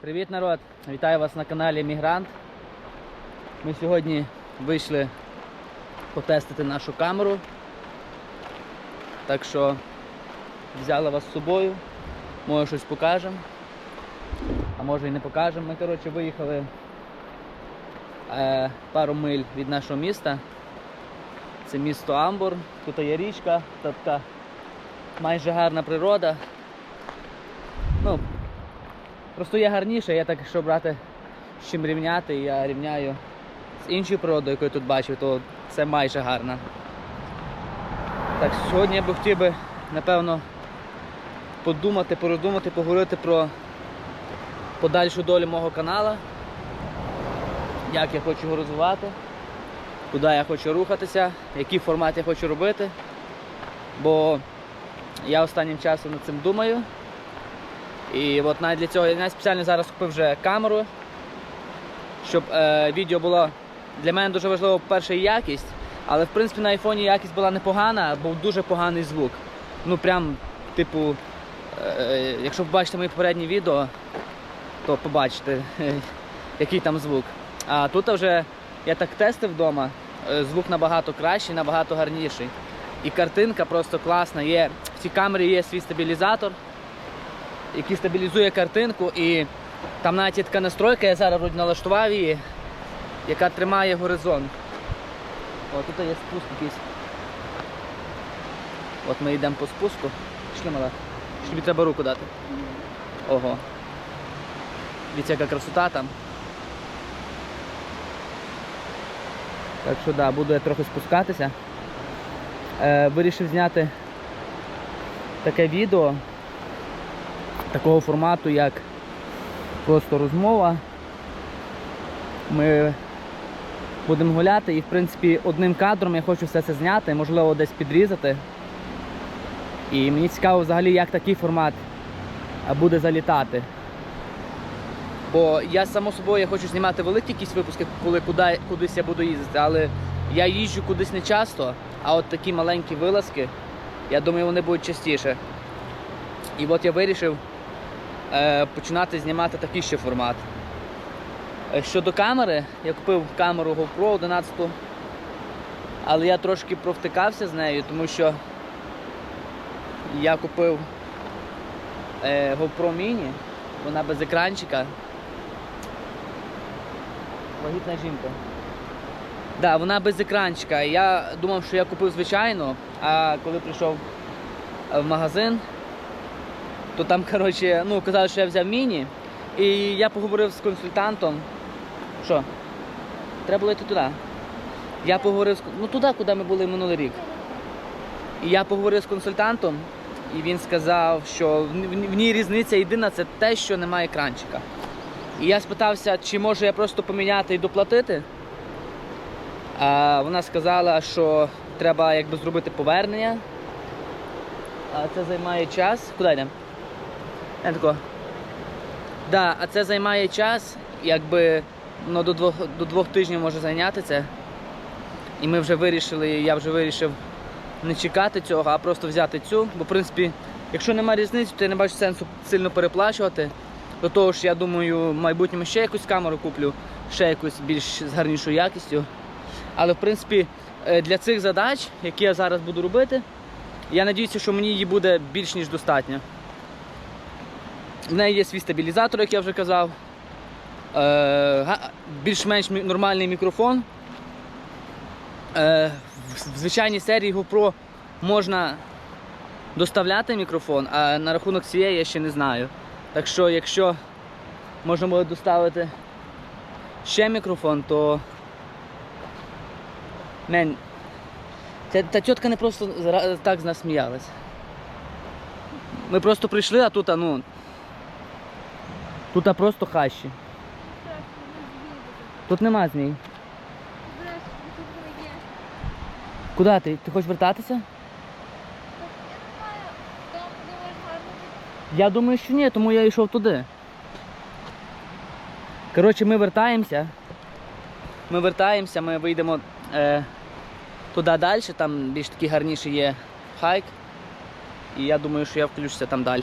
Привіт, народ! Вітаю вас на каналі Мігрант. Ми сьогодні вийшли потестити нашу камеру. Так що взяли вас з собою. Може щось покажемо. А може і не покажемо. Ми коротше виїхали е, пару миль від нашого міста. Це місто Амбур. Тут є річка, та така майже гарна природа. Просто є гарніше, я так, якщо брати з чим рівняти, я рівняю з іншою природою, яку я тут бачив, то це майже гарно. Так, сьогодні я би хотів би, напевно, подумати, порозумати, поговорити про подальшу долю мого каналу, як я хочу його розвивати, куди я хочу рухатися, який формат я хочу робити. Бо я останнім часом над цим думаю. І от навіть для цього я спеціально зараз купив вже камеру, щоб е, відео було для мене дуже важливо, по-перше, якість, але в принципі на айфоні якість була непогана, був дуже поганий звук. Ну прям, типу, е, якщо побачите мої попередні відео, то побачите, який там звук. А тут вже я так тестив вдома, е, звук набагато кращий, набагато гарніший. І картинка просто класна. Є, в цій камері є свій стабілізатор який стабілізує картинку і там навіть є така настройка, я зараз вроді налаштував її, яка тримає горизонт. О, тут є спуск якийсь. От ми йдемо по спуску. Пішли мала. Тобі треба руку дати. Ого. Дивіться, яка красота там. Так що да, буду я трохи спускатися. Е, вирішив зняти таке відео такого формату, як просто розмова. Ми будемо гуляти і в принципі одним кадром я хочу все це зняти, можливо десь підрізати. І мені цікаво взагалі, як такий формат буде залітати. Бо я само собою я хочу знімати великі якісь випуски, коли куди, кудись я буду їздити, але я їжджу кудись не часто, а от такі маленькі вилазки, я думаю, вони будуть частіше. І от я вирішив е, починати знімати такий ще формат. Е, Щодо камери, я купив камеру GoPro 11, але я трошки провтикався з нею, тому що я купив е, GoPro Mini, вона без екранчика. Вагітна жінка. Да, вона без екранчика. Я думав, що я купив звичайно, а коли прийшов в магазин, то там, коротше, ну, казали, що я взяв міні. І я поговорив з консультантом. Що? Треба було йти туди. Я поговорив з ну туди, куди ми були минулий рік. І я поговорив з консультантом, і він сказав, що в, ній різниця єдина це те, що немає екранчика. І я спитався, чи можу я просто поміняти і доплатити. А вона сказала, що треба якби зробити повернення. А це займає час. Куди йдемо? Я тако. Да, а це займає час, якби ну, до двох, до двох тижнів може зайняти це. І ми вже вирішили, я вже вирішив не чекати цього, а просто взяти цю. Бо, в принципі, якщо немає різниці, то я не бачу сенсу сильно переплачувати. До того ж, я думаю, в майбутньому ще якусь камеру куплю, ще якусь більш з гарнішою якістю. Але в принципі е, для цих задач, які я зараз буду робити, я сподіваюся, що мені її буде більш ніж достатньо. В неї є свій стабілізатор, як я вже казав. Е, більш-менш нормальний мікрофон. Е, в звичайній серії GoPro можна доставляти мікрофон, а на рахунок цієї я ще не знаю. Так що, якщо можна буде доставити ще мікрофон, то Мен, та тітка не просто так з нас сміялась. Ми просто прийшли, а тут, а, ну. Тут просто хащі. Тут нема змій. Куди ти? Ти хочеш вертатися? Я думаю, що ні, тому я йшов туди. Коротше, ми вертаємося. Ми вертаємося, ми вийдемо е, туди далі, там більш такий гарніший є хайк. І я думаю, що я включуся там далі.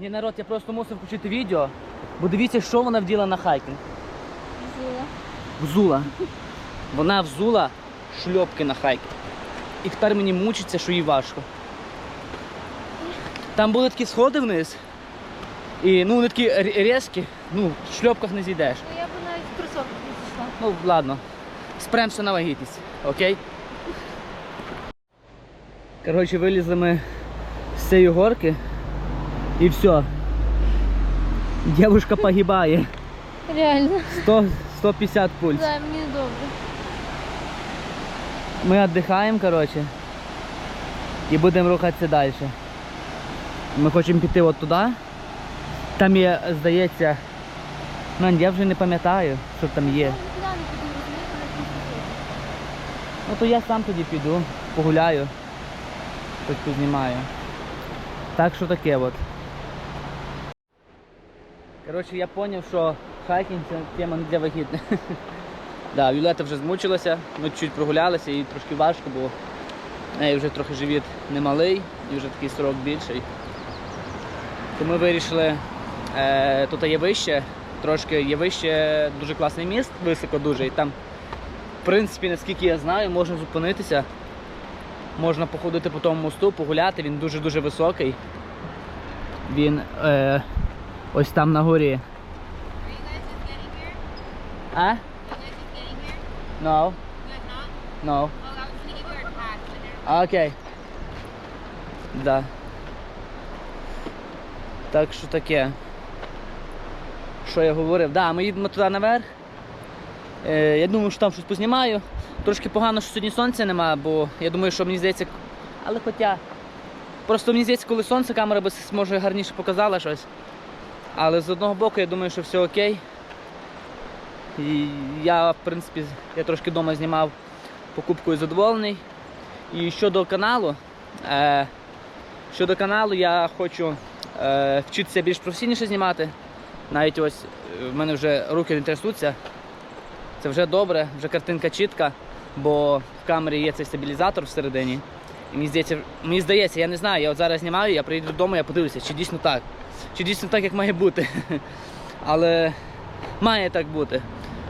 Ні, народ, я просто мусив включити відео, бо дивіться, що вона вділа на хайкінг. Взула. Взула. Вона взула шльопки на хайкінг. І тепер мені мучиться, що їй важко. Там були такі сходи вниз. І ну вони такі різкі, ну, в шльопках не зійдеш. Ну я б навіть в кросовках не пішла. Ну, ладно. Спремся на вагітність, окей? Коротше, вилізли ми з цієї горки і все. Дівушка погибає. Реально. 100, 150 пульс. Да, мені добре. Ми віддихаємо, коротше. І будемо рухатися далі. Ми хочемо піти от туди. Там є, здається. Ну, я вже не пам'ятаю, що там є. Ну то я сам тоді піду, погуляю, щось познімаю. Так що таке от. Коротше, я зрозумів, що хайкінг це тема не для вагітних. Да, Віолета вже змучилася, ми чуть прогулялися, їй трошки важко, бо в неї вже трохи живіт немалий і вже такий срок більший. То ми вирішили, е, тут є вище, трошки є вище, дуже класний міст, високо дуже, і там в принципі, наскільки я знаю, можна зупинитися. Можна походити по тому мосту, погуляти, він дуже-дуже високий. Він е, ось там на горі. А? No, no. Окей. Да. Так що таке. Що я говорив? Да, ми їдемо туди наверх. Е, я думаю, що там щось познімаю. Трошки погано, що сьогодні сонця нема, бо я думаю, що мені здається. Але хоча. Просто мені здається, коли сонце, камера би може гарніше показала щось. Але з одного боку я думаю, що все окей. І я, в принципі, я трошки вдома знімав покупкою задоволений. І щодо каналу, е, щодо каналу я хочу е, вчитися більш професійніше знімати. Навіть ось е, в мене вже руки не трясуться. Це вже добре, вже картинка чітка, бо в камері є цей стабілізатор всередині. І мені здається, мені здається, я не знаю, я от зараз знімаю, я прийду додому, я подивлюся, чи дійсно так. Чи дійсно так, як має бути. Але має так бути.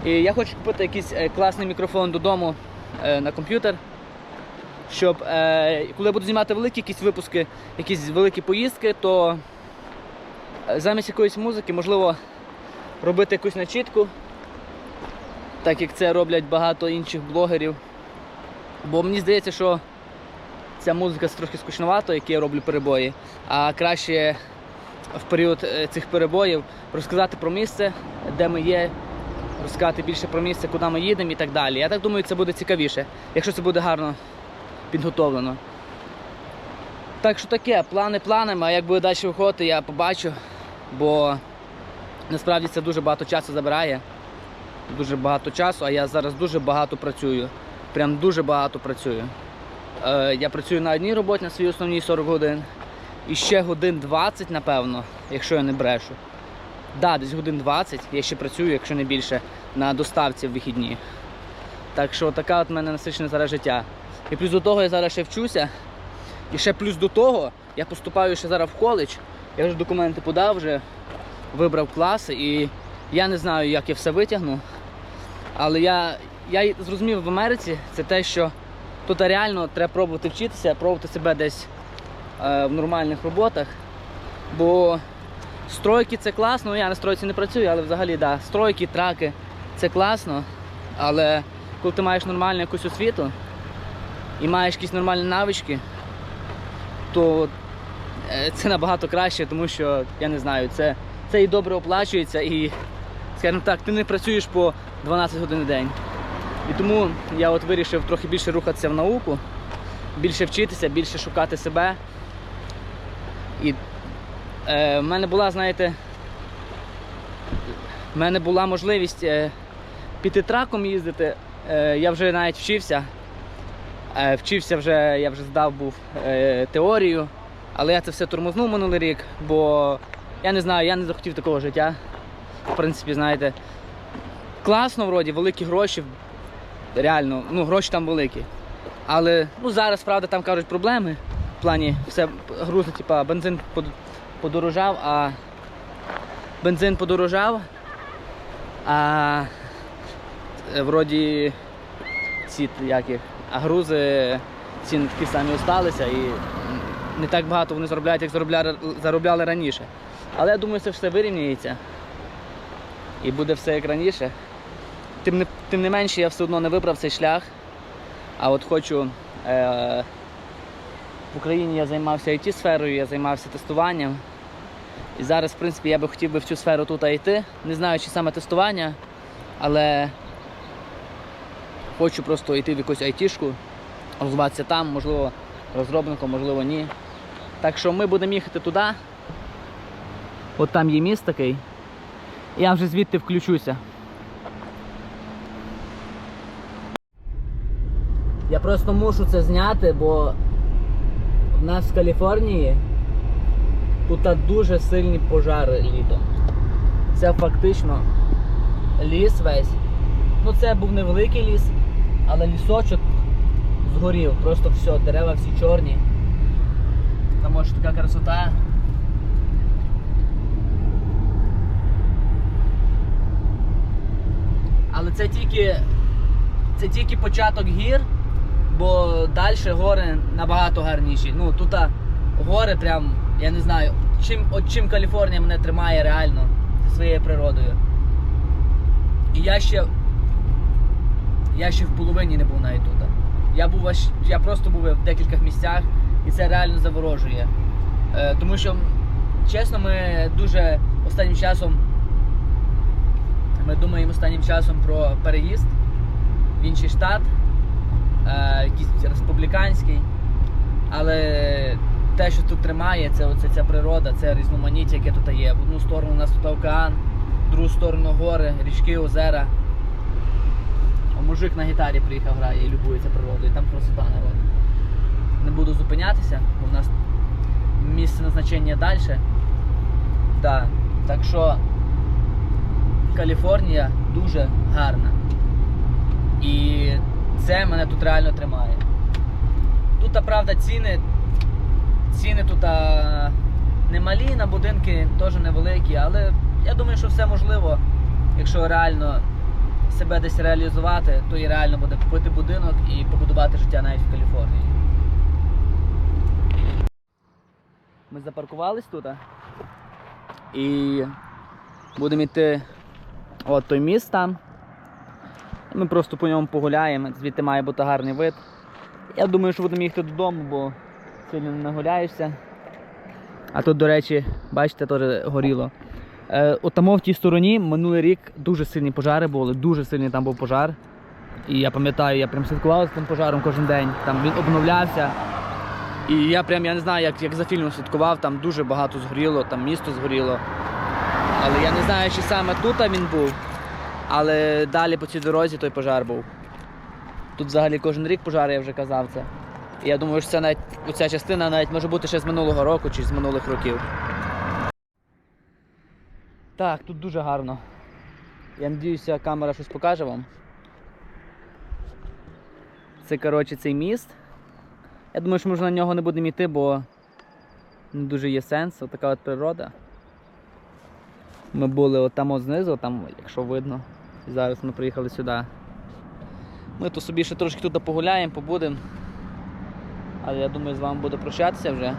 І я хочу купити якийсь е, класний мікрофон додому е, на комп'ютер щоб е, коли я буду знімати великі якісь випуски, якісь великі поїздки, то замість якоїсь музики, можливо, робити якусь начітку, так як це роблять багато інших блогерів. Бо мені здається, що ця музика трохи скучновато, які я роблю перебої, а краще в період е, цих перебоїв розказати про місце, де ми є, розказати більше про місце, куди ми їдемо і так далі. Я так думаю, це буде цікавіше, якщо це буде гарно підготовлено. Так що таке, плани планами, а як буде далі виходити, я побачу, бо насправді це дуже багато часу забирає. Дуже багато часу, а я зараз дуже багато працюю. Прям дуже багато працюю. Е, я працюю на одній роботі на своїй основній 40 годин. І ще годин 20, напевно, якщо я не брешу. Да, десь годин 20 я ще працюю, якщо не більше, на доставці в вихідні. Так що така от в мене насичене зараз життя. І плюс до того я зараз ще вчуся. І ще плюс до того я поступаю ще зараз в коледж. Я вже документи подав, вже вибрав класи і я не знаю, як я все витягну. Але я, я зрозумів в Америці це те, що тут реально треба пробувати вчитися, пробувати себе десь в нормальних роботах. Бо стройки це класно, ну, я на стройці не працюю, але взагалі да, стройки, траки це класно. Але коли ти маєш нормальну якусь освіту і маєш якісь нормальні навички, то е, це набагато краще, тому що я не знаю, це, це і добре оплачується, і, скажімо так, ти не працюєш по 12 годин в день. І тому я от вирішив трохи більше рухатися в науку, більше вчитися, більше шукати себе. І е, в мене була, знаєте, в мене була можливість е, піти траком їздити. Е, я вже навіть вчився. Е, вчився вже, я вже здав був е, теорію, але я це все тормознув минулий рік, бо я не знаю, я не захотів такого життя. В принципі, знаєте, класно вроді, великі гроші. Реально, ну гроші там великі. Але ну, зараз, правда, там кажуть проблеми. Плані все грузно, типа бензин подорожав, а бензин подорожав, а е, вроді ці як їх, а грузи ціни самі осталися і не так багато вони заробляють, як заробляли, заробляли раніше. Але я думаю, це все вирівняється і буде все як раніше. Тим не, тим не менше, я все одно не вибрав цей шлях. А от хочу. Е, в Україні я займався it сферою, я займався тестуванням. І зараз, в принципі, я би хотів би в цю сферу тут йти. Не знаю, чи саме тестування, але хочу просто йти в якусь айтішку, розвиватися там, можливо, розробником, можливо, ні. Так що ми будемо їхати туди. От там є міст такий. Я вже звідти включуся. Я просто мушу це зняти, бо в нас в Каліфорнії тут дуже сильні пожари літом. Це фактично ліс весь. Ну це був невеликий ліс, але лісочок згорів. Просто все, дерева всі чорні. Там ось така красота. Але це тільки, це тільки початок гір, бо далі гори набагато гарніші. Ну тут гори прям, я не знаю, чим, от чим Каліфорнія мене тримає реально своєю природою. І я ще. Я ще в половині не був навіть тут. Я був аж, я просто був в декількох місцях і це реально заворожує. Е, тому що, чесно, ми дуже останнім часом. Ми думаємо останнім часом про переїзд в інший штат, якийсь республіканський. Але те, що тут тримає, це оце, ця природа, це різноманіття, яке тут є. В одну сторону у нас тут океан, в другу сторону гори, річки, озера. А мужик на гітарі приїхав грає і любується природою, там красота народ. Не буду зупинятися, бо в нас місце назначення далі. Да. Так що Каліфорнія дуже гарна. І це мене тут реально тримає. Тут, правда, ціни. Ціни тут а, немалі на будинки, теж невеликі, але я думаю, що все можливо, якщо реально себе десь реалізувати, то і реально буде купити будинок і побудувати життя навіть в Каліфорнії. Ми запаркувались тут і будемо йти от той міст там. Ми просто по ньому погуляємо, звідти має бути гарний вид. Я думаю, що будемо їхати додому, бо сильно не нагуляєшся. А тут, до речі, бачите, теж горіло. Е, от там в тій стороні минулий рік дуже сильні пожари були, дуже сильний там був пожар. І я пам'ятаю, я прям слідкував за тим пожаром кожен день. Там він обновлявся. І я прям я не знаю, як, як за фільмом слідкував, там дуже багато згоріло, там місто згоріло. Але я не знаю, чи саме тут він був, але далі по цій дорозі той пожар був. Тут взагалі кожен рік пожар, я вже казав це. І я думаю, що це навіть оця частина навіть може бути ще з минулого року чи з минулих років. Так, тут дуже гарно. Я сподіваюся, камера щось покаже вам. Це, коротше, цей міст. Я думаю, що вже на нього не будемо йти, бо не дуже є сенс. Отака от природа. Ми були от там от знизу, там, якщо видно. І зараз ми приїхали сюди. Ми то собі ще трошки тут погуляємо, побудемо. Але я думаю, з вами буду прощатися вже.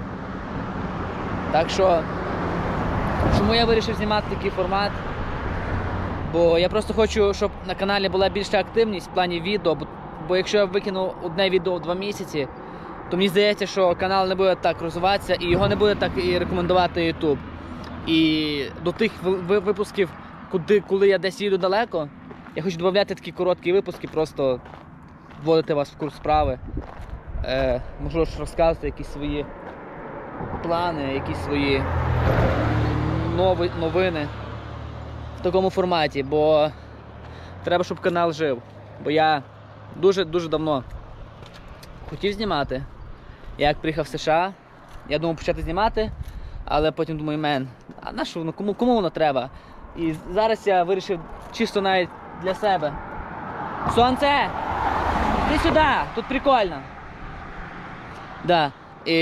Так що, чому я вирішив знімати такий формат? Бо я просто хочу, щоб на каналі була більша активність в плані відео. Бо, бо якщо я викину одне відео в два місяці, то мені здається, що канал не буде так розвиватися і його не буде так і рекомендувати YouTube. І до тих ви- ви- випусків, куди, коли я десь їду далеко, я хочу додати такі короткі випуски, просто вводити вас в курс справи. Е, ж розказувати якісь свої плани, якісь свої нови, новини в такому форматі, бо треба, щоб канал жив. Бо я дуже-дуже давно хотів знімати. Я як приїхав в США, я думав почати знімати, але потім думаю, мен, а на що воно, кому, кому воно треба? І зараз я вирішив чисто навіть для себе. Сонце! Ти сюди! Тут прикольно. Да. І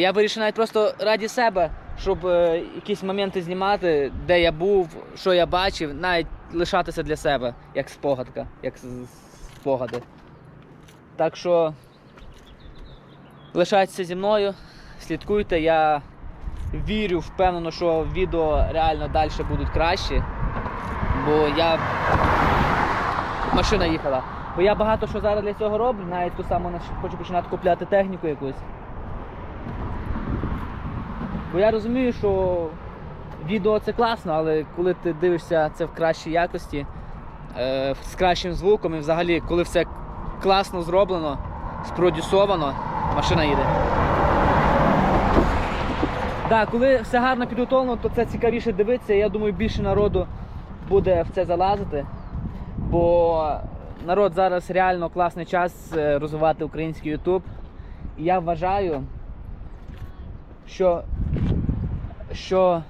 я вирішив навіть просто раді себе, щоб е, якісь моменти знімати, де я був, що я бачив, навіть лишатися для себе, як спогадка, як спогади. Так що лишайтеся зі мною, слідкуйте, я вірю, впевнено, що відео реально далі будуть кращі. Бо я. Машина їхала. Бо я багато що зараз для цього роблю, навіть ту саму хочу починати купляти техніку якусь. Бо я розумію, що відео це класно, але коли ти дивишся це в кращій якості, е, з кращим звуком і взагалі, коли все класно зроблено, спродюсовано, машина їде. Так, коли все гарно підготовлено, то це цікавіше дивитися. Я думаю, більше народу буде в це залазити. Бо народ зараз реально класний час е, розвивати український YouTube. І я вважаю, що, що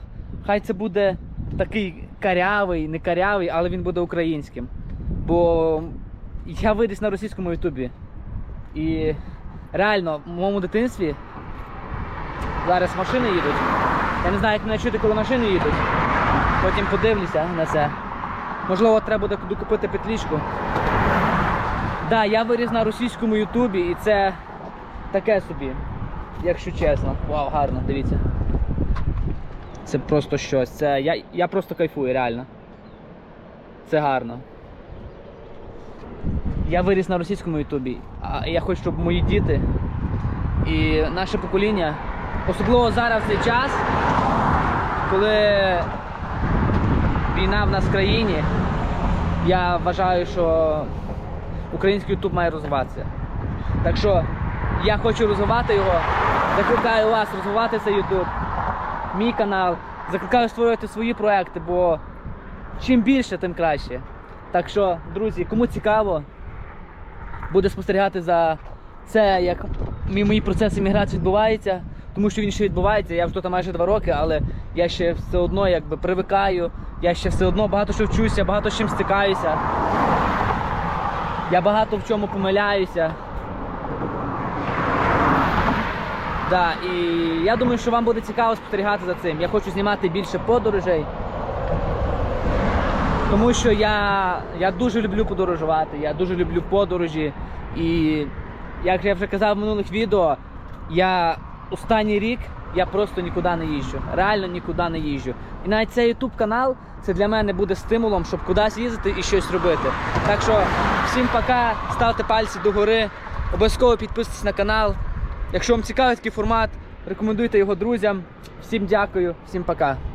хай це буде такий карявий, не карявий, але він буде українським. Бо я виріс на російському Ютубі. І реально в моєму дитинстві зараз машини їдуть. Я не знаю, як мене чути, коли машини їдуть. Потім подивлюся на це. Можливо, треба буде докупити петлічку. Да, я виріс на російському Ютубі і це таке собі, якщо чесно. Вау, гарно, дивіться. Це просто щось. Це, я, я просто кайфую, реально. Це гарно. Я виріс на російському Ютубі, а я хочу, щоб мої діти і наше покоління, особливо зараз цей час, коли війна в нас в країні, я вважаю, що український Ютуб має розвиватися. Так що я хочу розвивати його. Закликаю вас розвивати цей Ютуб, мій канал. Закликаю створювати свої проекти, бо чим більше, тим краще. Так що, друзі, кому цікаво, буде спостерігати за це, як мій- мої процеси міграції відбуваються, тому що він ще відбувається. Я вже тут майже два роки, але я ще все одно якби привикаю, я ще все одно багато що вчуся, багато з чим стикаюся. Я багато в чому помиляюся. Да, і я думаю, що вам буде цікаво спостерігати за цим. Я хочу знімати більше подорожей. Тому що я, я дуже люблю подорожувати, я дуже люблю подорожі. І як я вже казав в минулих відео, я останній рік я просто нікуди не їжджу. Реально нікуди не їжджу. І навіть цей YouTube канал це для мене буде стимулом, щоб кудись їздити і щось робити. Так що всім пока, ставте пальці догори, обов'язково підписуйтесь на канал. Якщо вам цікавий такий формат, рекомендуйте його друзям. Всім дякую, всім пока.